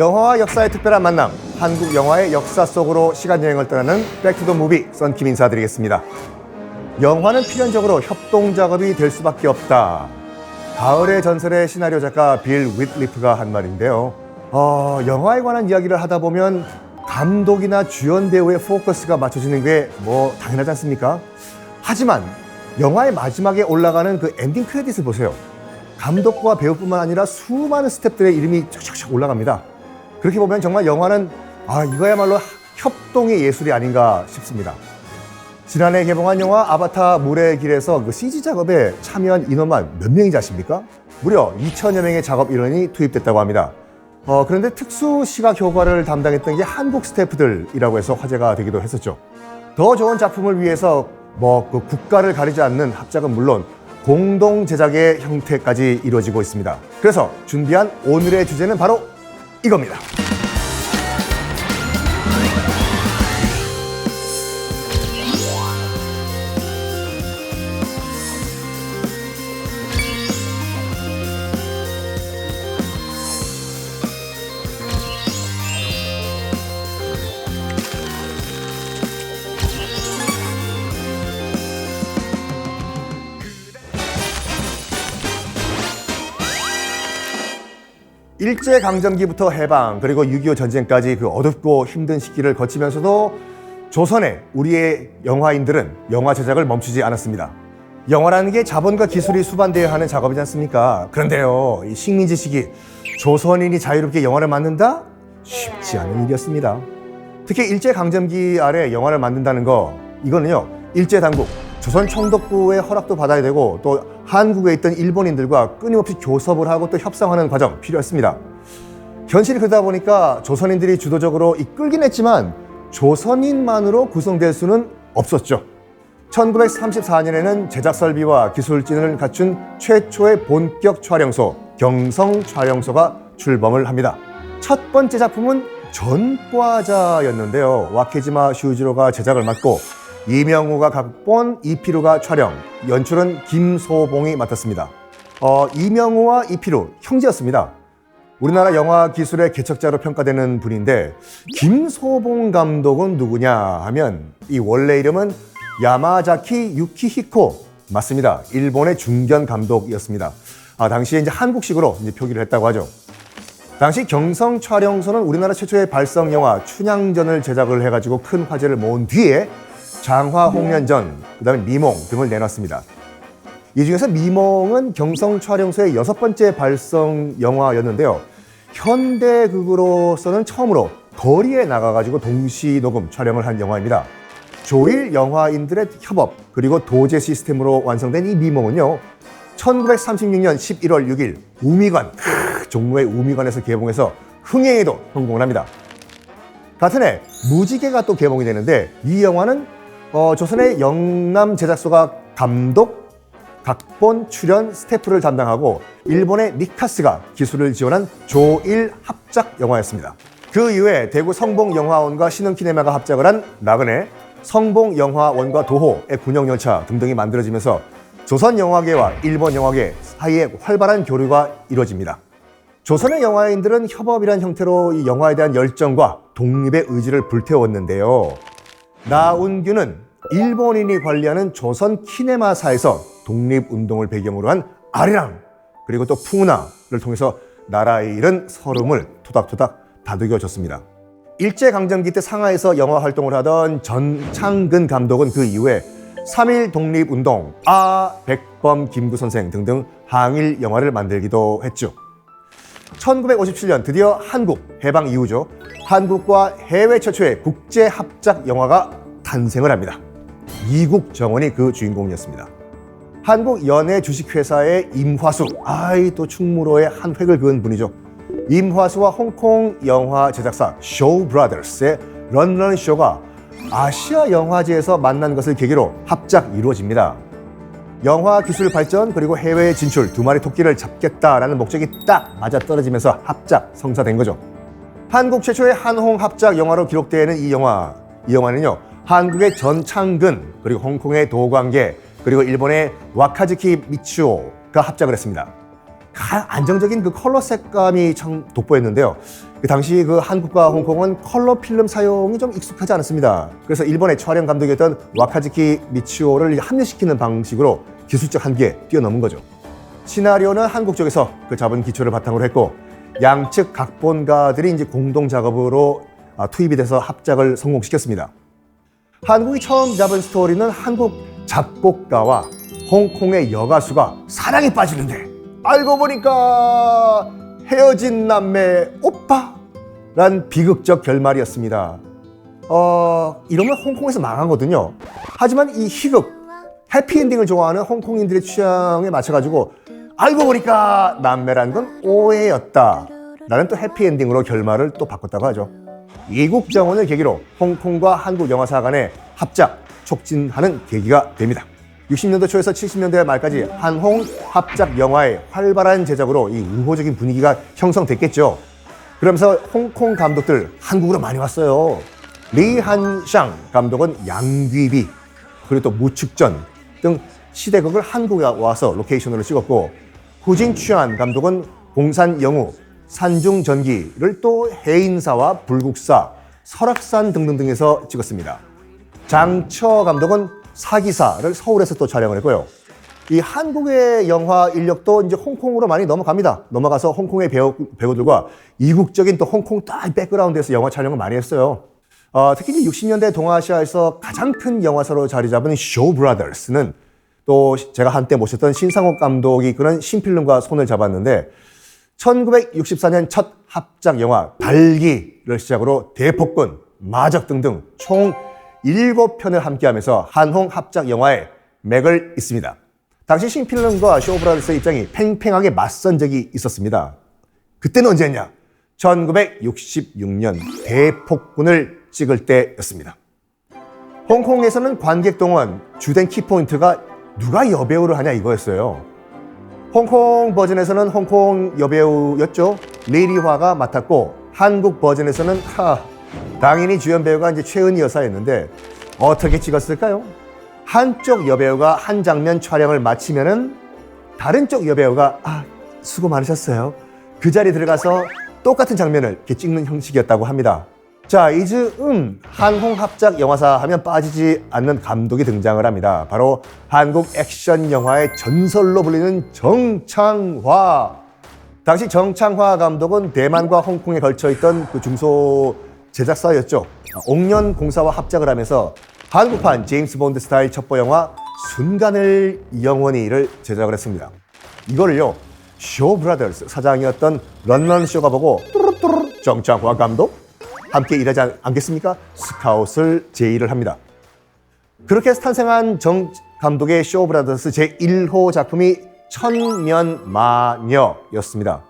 영화와 역사의 특별한 만남, 한국 영화의 역사 속으로 시간 여행을 떠나는 백투더 무비 썬킴 인사드리겠습니다. 영화는 필연적으로 협동 작업이 될 수밖에 없다. 가을의 전설의 시나리오 작가 빌 윗리프가 한 말인데요. 어, 영화에 관한 이야기를 하다 보면 감독이나 주연 배우의 포커스가 맞춰지는 게 뭐 당연하지 않습니까? 하지만 영화의 마지막에 올라가는 그 엔딩 크레딧을 보세요. 감독과 배우뿐만 아니라 수많은 스태프들의 이름이 쫙쫙쫙 올라갑니다. 그렇게 보면 정말 영화는 아 이거야말로 협동의 예술이 아닌가 싶습니다. 지난해 개봉한 영화 아바타 물의 길에서 그 CG 작업에 참여한 인원만 몇 명인지 아십니까? 무려 2천여 명의 작업 인원이 투입됐다고 합니다. 어, 그런데 특수 시각 효과를 담당했던 게 한국 스태프들이라고 해서 화제가 되기도 했었죠. 더 좋은 작품을 위해서 뭐 그 국가를 가리지 않는 합작은 물론 공동 제작의 형태까지 이루어지고 있습니다. 그래서 준비한 오늘의 주제는 바로 이겁니다. 일제 강점기부터 해방 그리고 6.25 전쟁까지 그 어둡고 힘든 시기를 거치면서도 조선의 우리의 영화인들은 영화 제작을 멈추지 않았습니다. 영화라는 게 자본과 기술이 수반되어야 하는 작업이지 않습니까? 그런데요, 이 식민지 시기 조선인이 자유롭게 영화를 만든다? 쉽지 않은 일이었습니다. 특히 일제 강점기 아래 영화를 만든다는 거 이거는요 일제 당국 조선 총독부의 허락도 받아야 되고 또 한국에 있던 일본인들과 끊임없이 교섭을 하고 또 협상하는 과정 필요했습니다. 현실이 그러다 보니까 조선인들이 주도적으로 이끌긴 했지만 조선인만으로 구성될 수는 없었죠. 1934년에는 제작 설비와 기술진을 갖춘 최초의 본격 촬영소 경성 촬영소가 출범을 합니다. 첫 번째 작품은 전과자였는데요. 와케지마 슈지로가 제작을 맡고 이명호가 각본, 이피루가 촬영, 연출은 김소봉이 맡았습니다. 어, 이명호와 이피루 형제였습니다. 우리나라 영화 기술의 개척자로 평가되는 분인데 김소봉 감독은 누구냐 하면 이 원래 이름은 야마자키 유키히코 맞습니다. 일본의 중견 감독이었습니다. 아, 당시에 이제 한국식으로 이제 표기를 했다고 하죠. 당시 경성 촬영소는 우리나라 최초의 발성 영화 춘향전을 제작을 해가지고 큰 화제를 모은 뒤에 장화 홍련전, 그다음에 미몽 등을 내놨습니다. 이 중에서 미몽은 경성 촬영소의 여섯 번째 발성 영화였는데요. 현대극으로서는 처음으로 거리에 나가가지고 동시 녹음 촬영을 한 영화입니다. 조일 영화인들의 협업 그리고 도제 시스템으로 완성된 이 미몽은요. 1936년 11월 6일 우미관 크, 종로의 우미관에서 개봉해서 흥행에도 성공을 합니다. 같은 해 무지개가 또 개봉이 되는데 이 영화는 어, 조선의 영남 제작소가 감독, 각본, 출연, 스태프를 담당하고 일본의 니카스가 기술을 지원한 조일 합작 영화였습니다. 그 이후에 대구 성봉영화원과 신흥키네마가 합작을 한 나그네, 성봉영화원과 도호의 군용열차 등등이 만들어지면서 조선 영화계와 일본 영화계 사이에 활발한 교류가 이루어집니다. 조선의 영화인들은 협업이란 형태로 이 영화에 대한 열정과 독립의 의지를 불태웠는데요. 나운규는 일본인이 관리하는 조선 키네마사에서 독립운동을 배경으로 한 아리랑 그리고 또 푸우나를 통해서 나라의 잃은 서름을 토닥토닥 다독여줬습니다. 일제강점기 때 상하이에서 영화 활동을 하던 전창근 감독은 그 이후에 3.1 독립운동, 아, 백범 김구 선생 등등 항일 영화를 만들기도 했죠. 1957년 드디어 한국 해방 이후죠. 한국과 해외 최초의 국제 합작 영화가 탄생을 합니다. 이국 정원이 그 주인공이었습니다. 한국 연예 주식회사의 임화수, 아이 또 충무로의 한 획을 그은 분이죠. 임화수와 홍콩 영화 제작사 쇼 브라더스의 런런 쇼가 아시아 영화제에서 만난 것을 계기로 합작 이루어집니다. 영화 기술 발전 그리고 해외 진출 두 마리 토끼를 잡겠다라는 목적이 딱 맞아 떨어지면서 합작 성사된 거죠. 한국 최초의 한홍 합작 영화로 기록되는 이 영화, 이 영화는요 한국의 전창근 그리고 홍콩의 도광계 그리고 일본의 와카즈키 미츠오가 합작을 했습니다. 안정적인 그 컬러 색감이 참 돋보였는데요. 그 당시 그 한국과 홍콩은 컬러 필름 사용이 좀 익숙하지 않았습니다. 그래서 일본의 촬영 감독이었던 와카즈키 미치오를 합류시키는 방식으로 기술적 한계에 뛰어넘은 거죠. 시나리오는 한국 쪽에서 그 잡은 기초를 바탕으로 했고 양측 각본가들이 이제 공동 작업으로 아, 투입이 돼서 합작을 성공시켰습니다. 한국이 처음 잡은 스토리는 한국 작곡가와 홍콩의 여가수가 사랑에 빠지는데 알고 보니까 헤어진 남매 오빠란 비극적 결말이었습니다. 어, 이러면 홍콩에서 망하거든요. 하지만 이 희극, 해피엔딩을 좋아하는 홍콩인들의 취향에 맞춰가지고 알고 보니까 남매란 건 오해였다. 라는 또 해피엔딩으로 결말을 또 바꿨다고 하죠. 이국 정원을 계기로 홍콩과 한국 영화사 간의 합작, 촉진하는 계기가 됩니다. 60년대 초에서 70년대 말까지 한홍 합작 영화의 활발한 제작으로 이 우호적인 분위기가 형성됐겠죠. 그러면서 홍콩 감독들 한국으로 많이 왔어요. 리한샹 감독은 양귀비 그리고 또 무축전 등 시대극을 한국에 와서 로케이션으로 찍었고 후진 취한 감독은 공산 영우, 산중 전기를 또 해인사와 불국사, 설악산 등등 등에서 찍었습니다. 장처 감독은 사기사를 서울에서 또 촬영을 했고요. 이 한국의 영화 인력도 이제 홍콩으로 많이 넘어갑니다. 넘어가서 홍콩의 배우, 배우들과 이국적인 또 홍콩 딱 백그라운드에서 영화 촬영을 많이 했어요. 어, 특히 이제 60년대 동아시아에서 가장 큰 영화사로 자리 잡은 쇼 브라더스는 또 제가 한때 모셨던 신상옥 감독이 이끄는 신필름과 손을 잡았는데 1964년 첫 합작 영화 달기를 시작으로 대폭군, 마적 등등 총 7편을 함께하면서 한홍 합작 영화에 맥을 잇습니다. 당시 신필름과 쇼브라더스의 입장이 팽팽하게 맞선 적이 있었습니다. 그때는 언제였냐? 1966년 대폭군을 찍을 때였습니다. 홍콩에서는 관객 동원 주된 키포인트가 누가 여배우를 하냐 이거였어요. 홍콩 버전에서는 홍콩 여배우였죠. 레리화가 맡았고 한국 버전에서는 하, 당연히 주연 배우가 이제 최은희 여사였는데 어떻게 찍었을까요? 한쪽 여배우가 한 장면 촬영을 마치면은 다른 쪽 여배우가 아 수고 많으셨어요. 그 자리 들어가서 똑같은 장면을 이렇게 찍는 형식이었다고 합니다. 자, 이즈 음 한홍 합작 영화사 하면 빠지지 않는 감독이 등장을 합니다. 바로 한국 액션 영화의 전설로 불리는 정창화. 당시 정창화 감독은 대만과 홍콩에 걸쳐 있던 그 중소 제작사였죠. 옥년 공사와 합작을 하면서 한국판 제임스 본드 스타일 첩보 영화 순간을 영원히를 제작을 했습니다. 이거를요 쇼 브라더스 사장이었던 런런 쇼가 보고 뚜루뚜루 정창화 감독 함께 일하지 않- 않겠습니까? 스카웃을 제의를 합니다. 그렇게 탄생한 정 감독의 쇼 브라더스 제1호 작품이 천년마녀였습니다.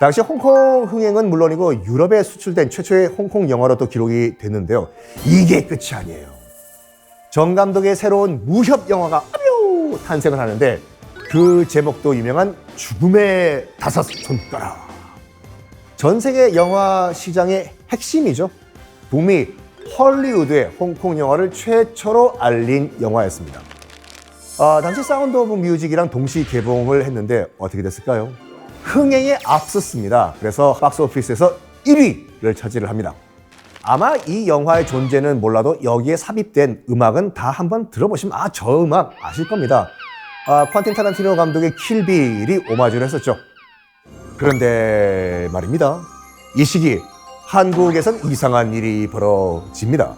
당시 홍콩 흥행은 물론이고 유럽에 수출된 최초의 홍콩 영화로도 기록이 됐는데요. 이게 끝이 아니에요. 정 감독의 새로운 무협 영화가 아뇨 탄생을 하는데 그 제목도 유명한 죽음의 다섯 손가락. 전 세계 영화 시장의 핵심이죠. 북미 헐리우드의 홍콩 영화를 최초로 알린 영화였습니다. 아, 당시 사운드 오브 뮤직이랑 동시 개봉을 했는데 어떻게 됐을까요? 흥행에 앞섰습니다. 그래서 박스 오피스에서 1위를 차지를 합니다. 아마 이 영화의 존재는 몰라도 여기에 삽입된 음악은 다 한번 들어보시면 아, 저 음악 아실 겁니다. 아, ኳ틴 타란티노 감독의 킬빌이 오마주를 했었죠. 그런데 말입니다. 이 시기 한국에선 이상한 일이 벌어집니다.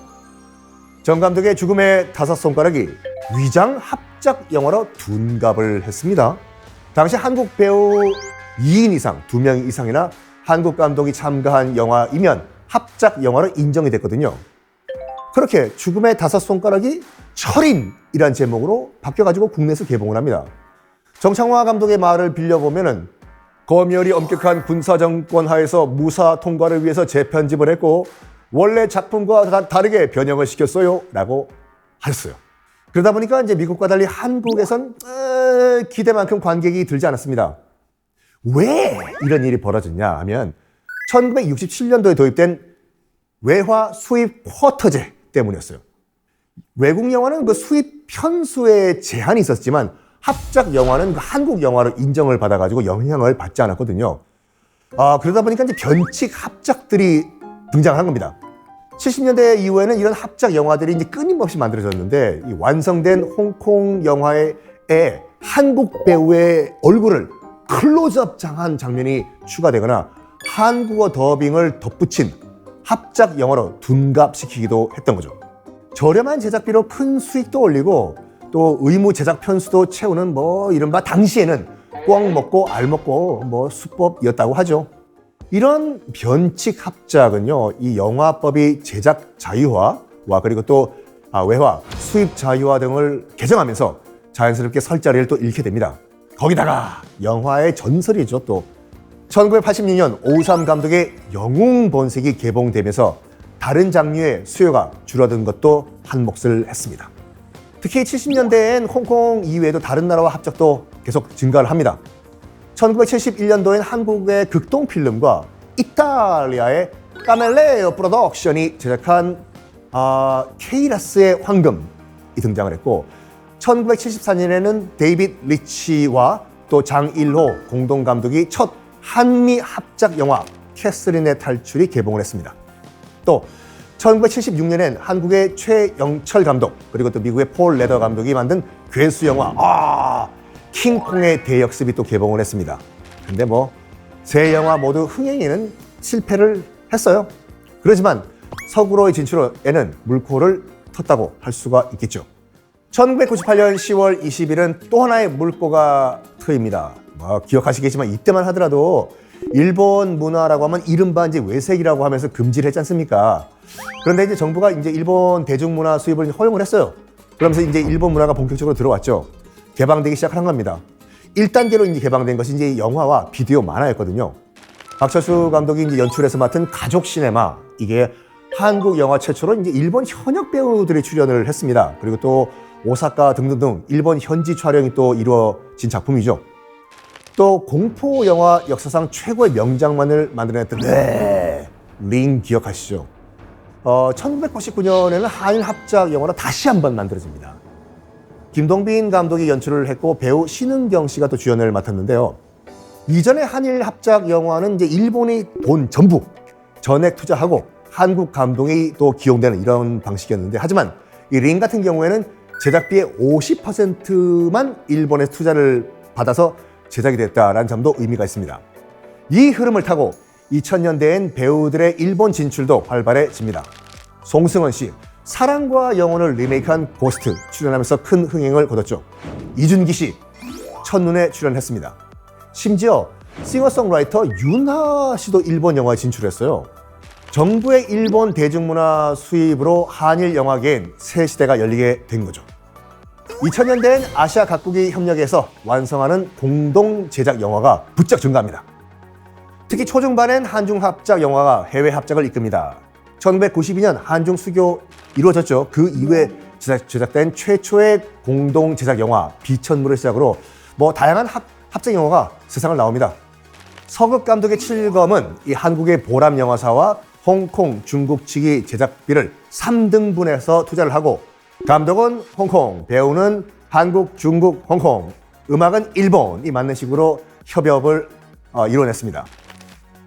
정 감독의 죽음의 다섯 손가락이 위장 합작 영화로 둔갑을 했습니다. 당시 한국 배우 2인 이상, 2명 이상이나 한국 감독이 참가한 영화이면 합작 영화로 인정이 됐거든요. 그렇게 죽음의 다섯 손가락이 철인이란 제목으로 바뀌어가지고 국내에서 개봉을 합니다. 정창화 감독의 말을 빌려보면은 검열이 엄격한 군사정권 하에서 무사 통과를 위해서 재편집을 했고 원래 작품과 다- 다르게 변형을 시켰어요 라고 하셨어요. 그러다 보니까 이제 미국과 달리 한국에선 어, 기대만큼 관객이 들지 않았습니다. 왜 이런 일이 벌어졌냐 하면 1967년도에 도입된 외화 수입 쿼터제 때문이었어요. 외국 영화는 그 수입 편수에 제한이 있었지만 합작 영화는 그 한국 영화로 인정을 받아가지고 영향을 받지 않았거든요. 아, 그러다 보니까 이제 변칙 합작들이 등장한 겁니다. 70년대 이후에는 이런 합작 영화들이 이제 끊임없이 만들어졌는데 이 완성된 홍콩 영화에 한국 배우의 얼굴을 클로즈업 장한 장면이 추가되거나 한국어 더빙을 덧붙인 합작 영화로 둔갑시키기도 했던 거죠. 저렴한 제작비로 큰 수익도 올리고 또 의무 제작 편수도 채우는 뭐 이른바 당시에는 꽝 먹고 알 먹고 뭐 수법이었다고 하죠. 이런 변칙 합작은요, 이 영화법이 제작 자유화와 그리고 또 아, 외화, 수입 자유화 등을 개정하면서 자연스럽게 설 자리를 또 잃게 됩니다. 거기다가 영화의 전설이죠, 또. 1986년 오삼 감독의 영웅 본색이 개봉되면서 다른 장르의 수요가 줄어든 것도 한 몫을 했습니다. 특히 70년대엔 홍콩 이외에도 다른 나라와 합작도 계속 증가를 합니다. 1971년도엔 한국의 극동 필름과 이탈리아의 까멜레오 프로덕션이 제작한 아, 케이라스의 황금이 등장을 했고 1974년에는 데이빗 리치와 또 장일호 공동 감독이 첫 한미 합작 영화 캐스린의 탈출이 개봉을 했습니다. 또 1976년엔 한국의 최영철 감독 그리고 또 미국의 폴 레더 감독이 만든 괴수 영화 아 킹콩의 대역습이 또 개봉을 했습니다. 근데 뭐 세 영화 모두 흥행에는 실패를 했어요. 그렇지만 서구로의 진출에는 물꼬를 텄다고 할 수가 있겠죠. 1998년 10월 20일은 또 하나의 물꼬가 트입니다. 뭐 기억하시겠지만 이때만 하더라도 일본 문화라고 하면 이른바 이제 외색이라고 하면서 금지를 했지 않습니까? 그런데 이제 정부가 이제 일본 대중문화 수입을 허용을 했어요. 그러면서 이제 일본 문화가 본격적으로 들어왔죠. 개방되기 시작한 겁니다. 1단계로 이제 개방된 것이 이제 영화와 비디오 만화였거든요. 박철수 감독이 이제 연출해서 맡은 가족 시네마 이게 한국 영화 최초로 이제 일본 현역 배우들이 출연을 했습니다. 그리고 또 오사카 등등등 일본 현지 촬영이 또 이루어진 작품이죠. 또 공포 영화 역사상 최고의 명장만을 만들어냈던 네, 링 기억하시죠? 어, 1999년에는 한일 합작 영화로 다시 한번 만들어집니다. 김동빈 감독이 연출을 했고 배우 신은경 씨가 또 주연을 맡았는데요. 이전에 한일 합작 영화는 이제 일본이 돈 전부 전액 투자하고 한국 감독이 또 기용되는 이런 방식이었는데 하지만 이 링 같은 경우에는 제작비의 50%만 일본에 투자를 받아서 제작이 됐다라는 점도 의미가 있습니다. 이 흐름을 타고 2000년대엔 배우들의 일본 진출도 활발해집니다. 송승헌 씨, 사랑과 영혼을 리메이크한 고스트 출연하면서 큰 흥행을 거뒀죠. 이준기 씨, 첫눈에 출연했습니다. 심지어 싱어송라이터 윤하 씨도 일본 영화에 진출했어요. 정부의 일본 대중문화 수입으로 한일 영화계엔 새 시대가 열리게 된 거죠. 2000년대엔 아시아 각국이 협력해서 완성하는 공동 제작 영화가 부쩍 증가합니다. 특히 초중반엔 한중 합작 영화가 해외 합작을 이끕니다. 1992년 한중 수교 이루어졌죠. 그 이후에 제작, 제작된 최초의 공동 제작 영화 비천물을 시작으로 뭐 다양한 합, 합작 영화가 세상을 나옵니다. 서극 감독의 칠검은 이 한국의 보람 영화사와 홍콩, 중국 측이 제작비를 3등분해서 투자를 하고 감독은 홍콩, 배우는 한국, 중국, 홍콩, 음악은 일본이 맞는 식으로 협업을 어, 이뤄냈습니다.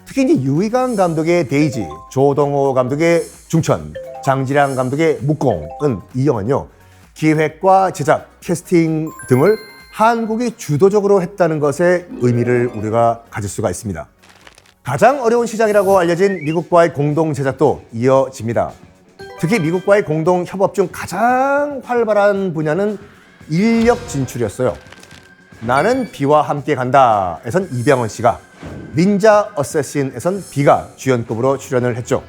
특히 이제 유희강 감독의 데이지, 조동호 감독의 중천, 장지량 감독의 묵공은 이 영화는요 기획과 제작, 캐스팅 등을 한국이 주도적으로 했다는 것에 의미를 우리가 가질 수가 있습니다. 가장 어려운 시장이라고 알려진 미국과의 공동 제작도 이어집니다. 특히 미국과의 공동 협업 중 가장 활발한 분야는 인력 진출이었어요. 나는 비와 함께 간다 에선 이병헌 씨가 닌자 어쌔신에선 비가 주연급으로 출연을 했죠.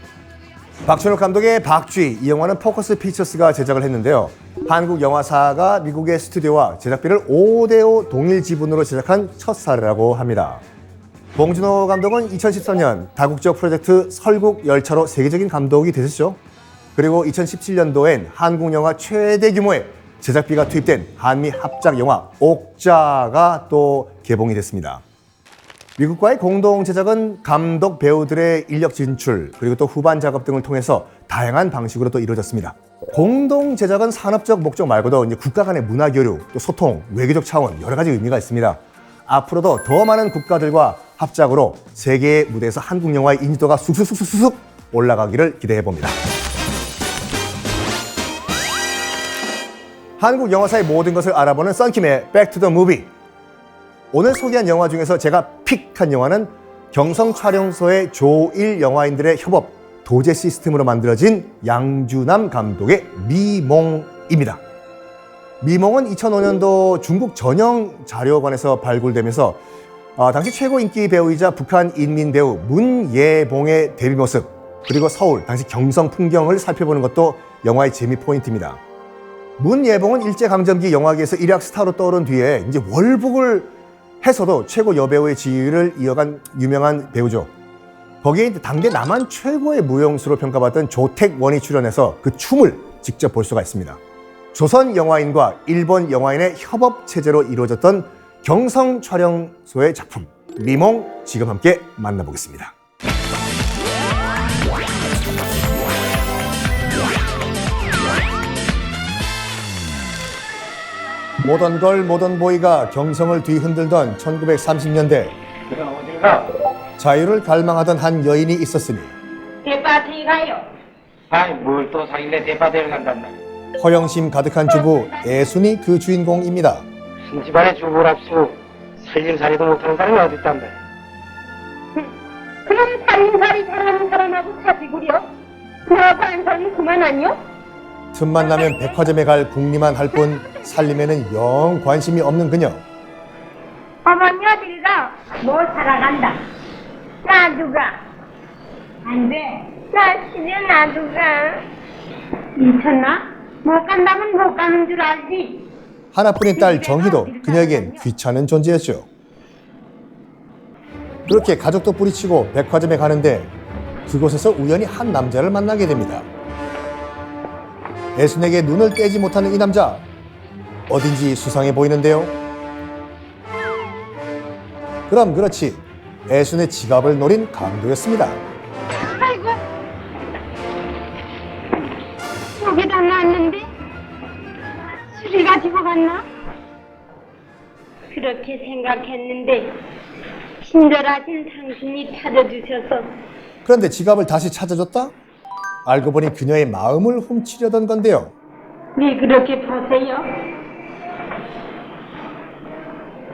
박준호 감독의 박쥐 이 영화는 포커스 피처스가 제작을 했는데요. 한국 영화사가 미국의 스튜디오와 제작비를 5대5 동일 지분으로 제작한 첫 사례라고 합니다. 봉준호 감독은 2013년 다국적 프로젝트 설국 열차로 세계적인 감독이 되셨죠. 그리고 2017년도엔 한국 영화 최대 규모의 제작비가 투입된 한미 합작 영화 옥자가 또 개봉이 됐습니다. 미국과의 공동 제작은 감독 배우들의 인력 진출 그리고 또 후반 작업 등을 통해서 다양한 방식으로 또 이루어졌습니다. 공동 제작은 산업적 목적 말고도 이제 국가 간의 문화 교류, 또 소통, 외교적 차원 여러 가지 의미가 있습니다. 앞으로도 더 많은 국가들과 합작으로 세계의 무대에서 한국 영화의 인지도가 쑥쑥쑥쑥 올라가기를 기대해 봅니다. 한국 영화사의 모든 것을 알아보는 썬킴의 백투더 무비. 오늘 소개한 영화 중에서 제가 픽한 영화는 경성 촬영소의 조일 영화인들의 협업 도제 시스템으로 만들어진 양주남 감독의 미몽입니다. 미몽은 2005년도 중국 전형 자료관에서 발굴되면서 아, 당시 최고 인기 배우이자 북한 인민 배우 문예봉의 데뷔 모습 그리고 서울 당시 경성 풍경을 살펴보는 것도 영화의 재미 포인트입니다. 문예봉은 일제강점기 영화계에서 일약 스타로 떠오른 뒤에 이제 월북을 해서도 최고 여배우의 지위를 이어간 유명한 배우죠. 거기에 당대 남한 최고의 무용수로 평가받던 조택원이 출연해서 그 춤을 직접 볼 수가 있습니다. 조선 영화인과 일본 영화인의 협업 체제로 이루어졌던 경성 촬영소의 작품 미몽 지금 함께 만나보겠습니다. 모던 걸 모던 보이가 경성을 뒤흔들던 1930년대 그럼 어딜 가? 자유를 갈망하던 한 여인이 있었으니 대파트에 가요. 아이 뭘 또 사길래 대파대를 간단 말이야 허영심 가득한 주부 애순이 그 주인공입니다. 신 집안의 주부랍시고 살림살이도 못하는 사람이 어딨단 말이야 그럼 살림살이 잘하는 사람하고 사귀구려? 너하고 안 살면 그만 아니요? 틈만 나면 백화점에 갈 궁리만 할 뿐 살림에는 영 관심이 없는 그녀. 어머니 어딜 가? 뭐 살아간다. 놔두가. 안 돼. 나 집에 놔두가. 미쳤나? 못 간다면 못 가는 줄 알지? 하나뿐인 딸 정희도 그녀에겐 귀찮은 존재였죠. 그렇게 가족도 뿌리치고 백화점에 가는데 그곳에서 우연히 한 남자를 만나게 됩니다. 애순에게 눈을 떼지 못하는 이 남자 어딘지 수상해 보이는데요. 그럼 그렇지 애순의 지갑을 노린 강도였습니다. 아이고. 여기다 놨는데 술이 가지고 갔나? 그렇게 생각했는데 친절하신 당신이 찾아주셔서 그런데 지갑을 다시 찾아줬다? 알고 보니 그녀의 마음을 훔치려던 건데요. 왜 그렇게 보세요?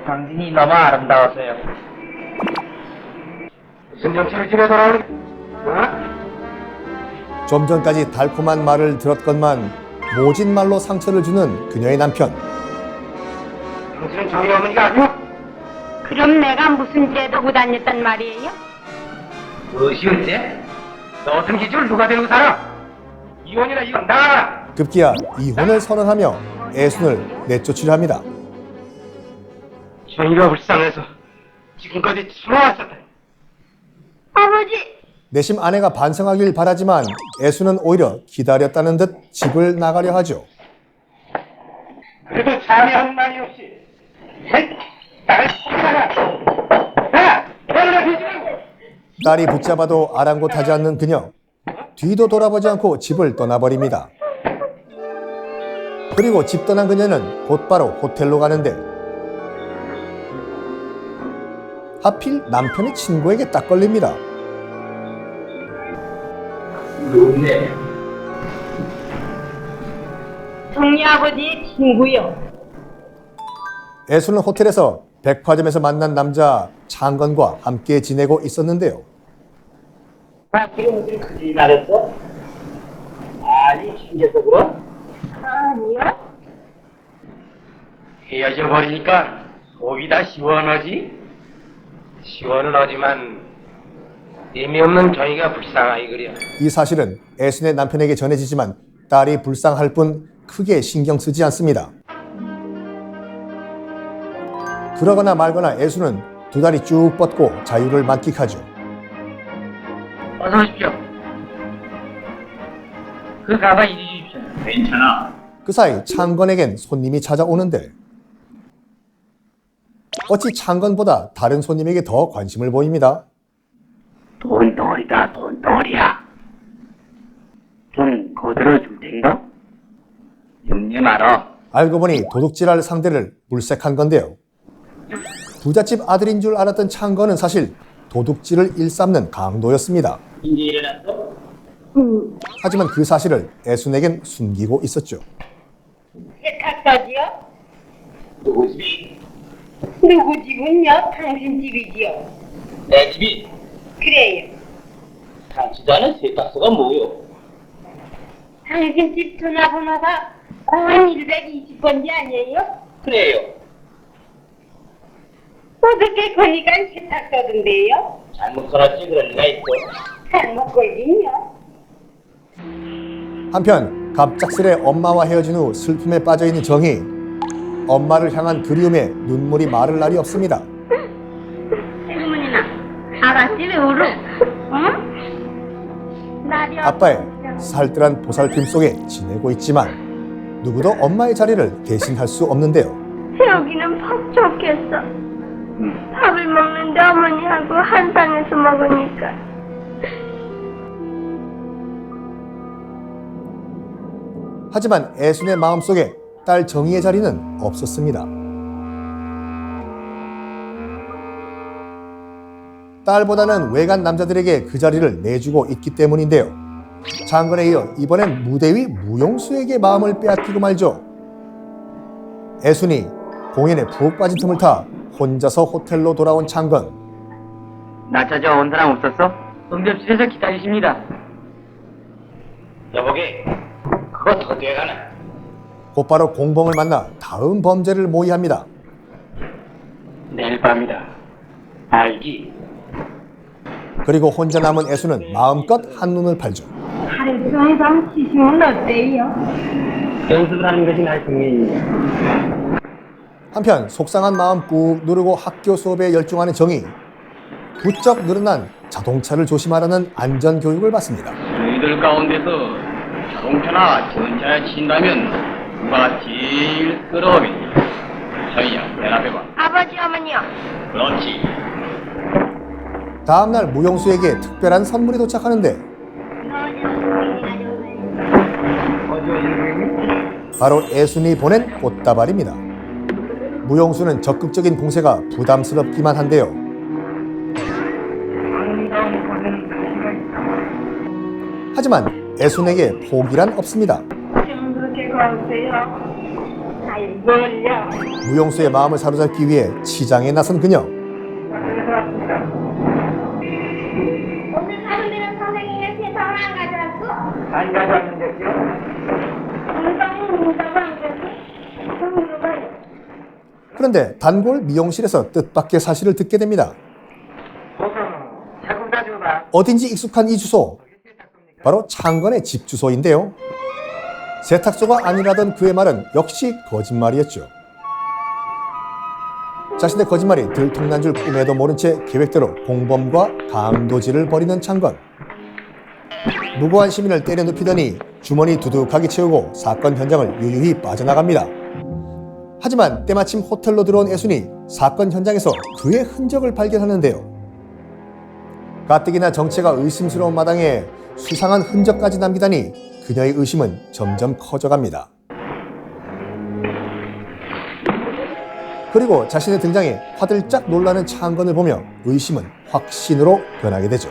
당신이 너무 아름다웠어요 무슨 정치를 집에 돌아오는 어? 좀 전까지 달콤한 말을 들었건만 모진 말로 상처를 주는 그녀의 남편. 당신은 저희 어머니가 아니오? 그럼 내가 무슨 죄 두고 다녔단 말이에요? 무엇이 언제? 너 같은 기집을 누가 데리고 살아? 이혼이나 이건 나가라 급기야 이혼을 선언하며 애순을 내쫓으려 합니다. 저희가 불쌍해서 지금까지 숨어왔었다 아버지! 내심 아내가 반성하길 바라지만 애순은 오히려 기다렸다는 듯 집을 나가려 하죠. 그래도 참여하는 말이 없이 헤이! 나를 쫓아가 야! 너는 뒤지고 딸이 붙잡아도 아랑곳하지 않는 그녀. 뒤도 돌아보지 않고 집을 떠나버립니다. 그리고 집 떠난 그녀는 곧바로 호텔로 가는데 하필 남편의 친구에게 딱 걸립니다. 좋네 정리 아버지의 친구요. 애수는 호텔에서 백화점에서 만난 남자 창건과 함께 지내고 있었는데요. 무슨? 아니, 신기해서? 아니요? 헤어져 버리니까 속이 다 시원하지? 시원은 하지만 의미 없는 저희가 불쌍하이 그려. 이 사실은 애순의 남편에게 전해지지만 딸이 불쌍할 뿐 크게 신경 쓰지 않습니다. 그러거나 말거나 애순은 두 다리 쭉 뻗고 자유를 만끽하죠. 어서 오십시오. 그 가방 이리 주십시오. 괜찮아. 그 사이 창건에겐 손님이 찾아오는데 어찌 창건보다 다른 손님에게 더 관심을 보입니다. 돈덩어리다, 돈덩어리야. 돈 거들어 줄 텐가? 염려 말어. 알고 보니 도둑질할 상대를 물색한 건데요. 부잣집 아들인 줄 알았던 창건은 사실 도둑질을 일삼는 강도였습니다. 이제 일어났어? 음, 하지만 그 사실을 애순에겐 숨기고 있었죠. 세탁소지요? 누구 집이? 누구 집은요? 당신 집이지요. 내 집이? 그래요. 당신자는 세탁소가 뭐요? 당신 집 전화번호가 0120번지 아니에요? 그래요. 어떻게 거니까 세탁소던데요? 잘못 걸었지 그런 리가 있어. 한편 갑작스레 엄마와 헤어진 후 슬픔에 빠져 있는 정희 엄마를 향한 그리움에 눈물이 마를 날이 없습니다. 할머니나? 응? 날이 아빠의. 살뜰한 보살핌 속에 지내고 있지만 누구도 엄마의 자리를 대신할 수 없는데요. 여기는 퍽 좋겠어. 밥을 먹는데 어머니하고 한 상에서 먹으니까. 하지만 애순의 마음속에 딸 정희의 자리는 없었습니다. 딸보다는 외간 남자들에게 그 자리를 내주고 있기 때문인데요. 장건에 이어 이번엔 무대 위 무용수에게 마음을 빼앗기고 말죠. 애순이 공연에 푹 빠진 틈을 타 혼자서 호텔로 돌아온 장건. 나 찾아온 사람 없었어? 응접실에서 기다리십니다. 여보게, 더 돼가나? 곧바로 공범을 만나 다음 범죄를 모의합니다. 내일 밤이다. 알지? 그리고 혼자 남은 애순은 마음껏 한눈을 팔죠. 하루 종일 밤 치시면 어때요? 연습을 하는 것이 날 중요해. 한편 속상한 마음 꾹 누르고 학교 수업에 열중하는 정이 부쩍 늘어난 자동차를 조심하라는 안전 교육을 받습니다. 너희들 가운데서 자동차나 전차에 친다면 누가 제일 끌어오겠니? 저희야, 대답해봐. 아버지 어머니요. 그렇지. 다음날 무용수에게 특별한 선물이 도착하는데 바로 애순이 보낸 꽃다발입니다. 무용수는 적극적인 공세가 부담스럽기만 한데요. 하지만 애순에게 포기란 없습니다. 무용수의 마음을 사로잡기 위해 치장에 나선 그녀. 오늘 가는 데는 선생님의 세상을 안 가져왔어? 안 가져왔는데요? 운동이 운동 안 가서. 그런데 단골 미용실에서 뜻밖의 사실을 듣게 됩니다. 어딘지 익숙한 이 주소. 바로 창건의 집 주소인데요. 세탁소가 아니라던 그의 말은 역시 거짓말이었죠. 자신의 거짓말이 들통난 줄 꿈에도 모른 채 계획대로 공범과 강도질을 벌이는 창건. 무고한 시민을 때려 눕히더니 주머니 두둑하게 채우고 사건 현장을 유유히 빠져나갑니다. 하지만 때마침 호텔로 들어온 애순이 사건 현장에서 그의 흔적을 발견하는데요. 가뜩이나 정체가 의심스러운 마당에 수상한 흔적까지 남기다니 그녀의 의심은 점점 커져갑니다. 그리고 자신의 등장에 화들짝 놀라는 창건을 보며 의심은 확신으로 변하게 되죠.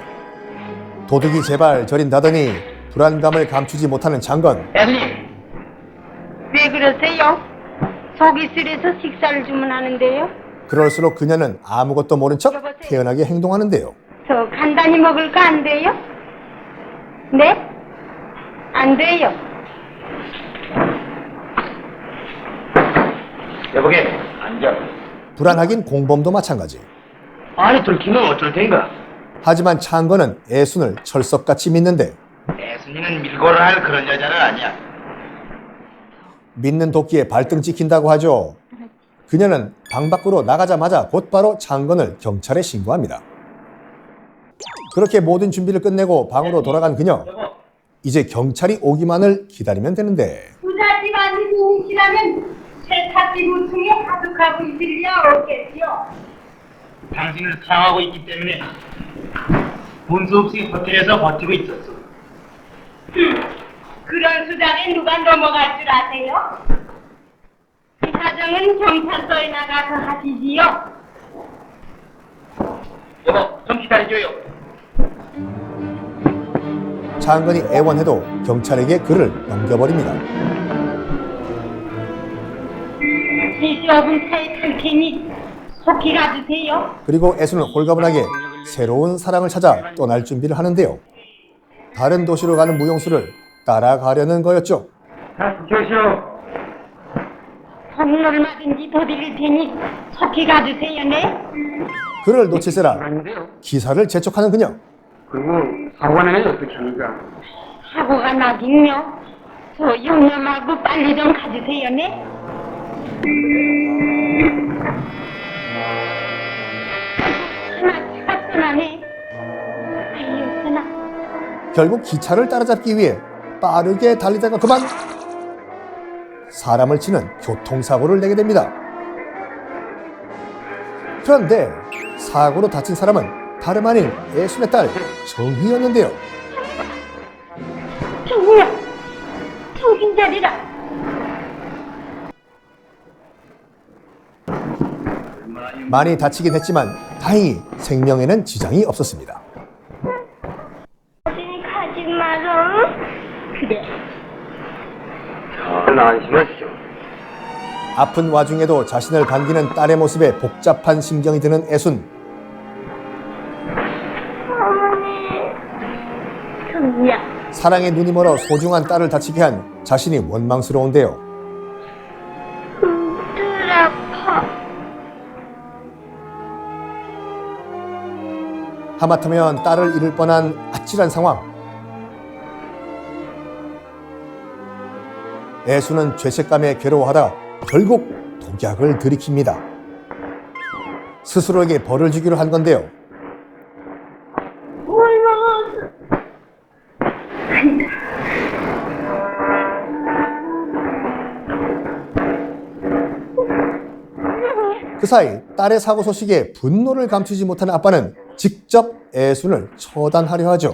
도둑이 제발 저린다더니 불안감을 감추지 못하는 장건. 왜 그러세요? 속이 쓰려서 식사를 주문하는데요. 그럴수록 그녀는 아무것도 모른 척 태연하게 행동하는데요. 저 간단히 먹을까 안 돼요? 네? 안 돼요. 여보게, 앉아. 불안하긴 공범도 마찬가지. 아니, 들키면 어쩔 텐가? 하지만 창건은 애순을 철석같이 믿는데 애순이는 밀고를 할 그런 여자는 아니야. 믿는 도끼에 발등 찍힌다고 하죠. 그녀는 방 밖으로 나가자마자 곧바로 창건을 경찰에 신고합니다. 그렇게 모든 준비를 끝내고 방으로 돌아간 그녀. 이제 경찰이 오기만을 기다리면 되는데 부잣집 아들이시라면 세탁기 우승에 하득하고 있을 리 없겠지요. 당신을 사랑하고 있기 때문에 본수 없이 호텔에서 버티고 있었어. 그런 수단에 누가 넘어갈 줄 아세요? 이 사정은 경찰서에 나가서 하시지요. 여보, 좀 기다려줘요. 장관이 애원해도 경찰에게 그를 넘겨버립니다. 이 좁은 차에 탈 테니 속히 가주세요. 그리고 애순은 홀가분하게 새로운 사랑을 찾아 떠날 준비를 하는데요. 다른 도시로 가는 무용수를 따라가려는 거였죠. 돈은 얼마든지 더 드릴 테니 속히 가주세요, 네? 그를 놓치세라. 기사를 재촉하는 그녀. 그리고 사고가 나면 어떻게 합니까? 사고가 나긴요. 저 용념하고 빨리 좀 가주세요, 네? 하나. 아유. 결국 기차를 따라잡기 위해 빠르게 달리다가 그만 사람을 치는 교통사고를 내게 됩니다. 그런데 사고로 다친 사람은 다름 아닌 애순의 딸 정희였는데요. 정우야, 정신 차리라. 많이 다치긴 했지만 다행히 생명에는 지장이 없었습니다. 어디 가지 마라. 그래. 자, 안심하시죠. 아픈 와중에도 자신을 반기는 딸의 모습에 복잡한 심경이 드는 애순. 사랑에 눈이 멀어 소중한 딸을 다치게 한 자신이 원망스러운데요. 하마터면 딸을 잃을 뻔한 아찔한 상황. 애수는 죄책감에 괴로워하다 결국 독약을 들이킵니다. 스스로에게 벌을 주기로 한 건데요. 사이 딸의 사고 소식에 분노를 감추지 못하는 아빠는 직접 애순을 처단하려 하죠.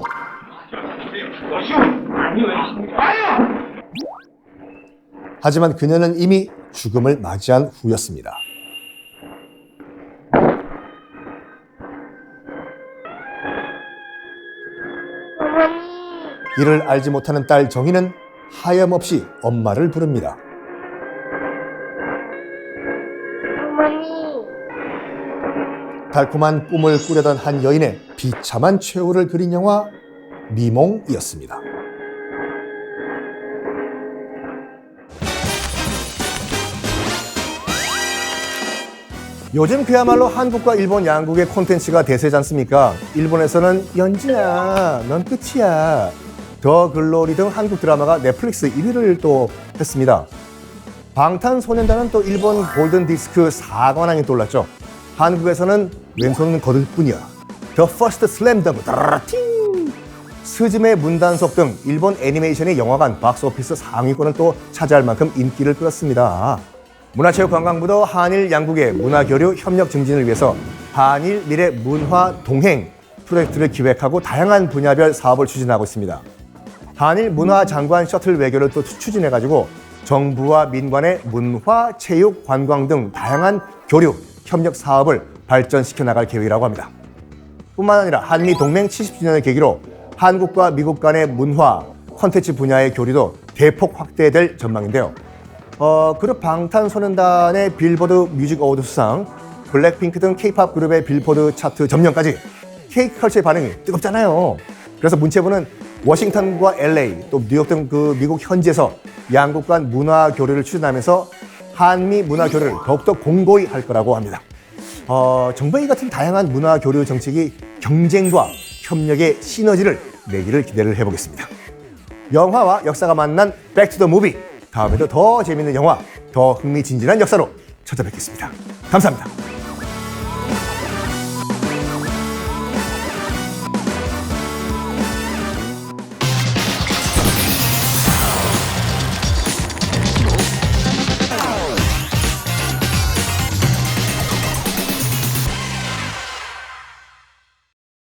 하지만 그녀는 이미 죽음을 맞이한 후였습니다. 이를 알지 못하는 딸 정희는 하염없이 엄마를 부릅니다. 달콤한 꿈을 꾸려던 한 여인의 비참한 최후를 그린 영화 미몽이었습니다. 요즘 그야말로 한국과 일본 양국의 콘텐츠가 대세지 않습니까? 일본에서는 연진아, 넌 끝이야. 더 글로리 등 한국 드라마가 넷플릭스 1위를 또 했습니다. 방탄소년단은 또 일본 골든 디스크 4관왕에 떠올랐죠. 한국에서는 왼손은 거들 뿐이야. 더 퍼스트 슬램덩크 따라ting 스즈메 문단속 등 일본 애니메이션의 영화관 박스오피스 상위권을 또 차지할 만큼 인기를 끌었습니다. 문화체육관광부도 한일 양국의 문화교류 협력 증진을 위해서 한일 미래 문화 동행 프로젝트를 기획하고 다양한 분야별 사업을 추진하고 있습니다. 한일 문화 장관 셔틀 외교를 또 추진해가지고 정부와 민관의 문화, 체육, 관광 등 다양한 교류, 협력 사업을 발전시켜 나갈 계획이라고 합니다. 뿐만 아니라 한미 동맹 70주년을 계기로 한국과 미국 간의 문화, 콘텐츠 분야의 교류도 대폭 확대될 전망인데요. 어, 그룹 방탄소년단의 빌보드 뮤직 어워드 수상, 블랙핑크 등 K-팝 그룹의 빌보드 차트 점령까지 케이크 컬처의 반응이 뜨겁잖아요. 그래서 문체부는 워싱턴과 LA 또 뉴욕 등 그 미국 현지에서 양국 간 문화 교류를 추진하면서 한미 문화 교류를 더욱더 공고히 할 거라고 합니다. 어, 정부의 이 같은 다양한 문화 교류 정책이 경쟁과 협력의 시너지를 내기를 기대를 해보겠습니다. 영화와 역사가 만난 백투더 무비 다음에도 더 재밌는 영화, 더 흥미진진한 역사로 찾아뵙겠습니다. 감사합니다.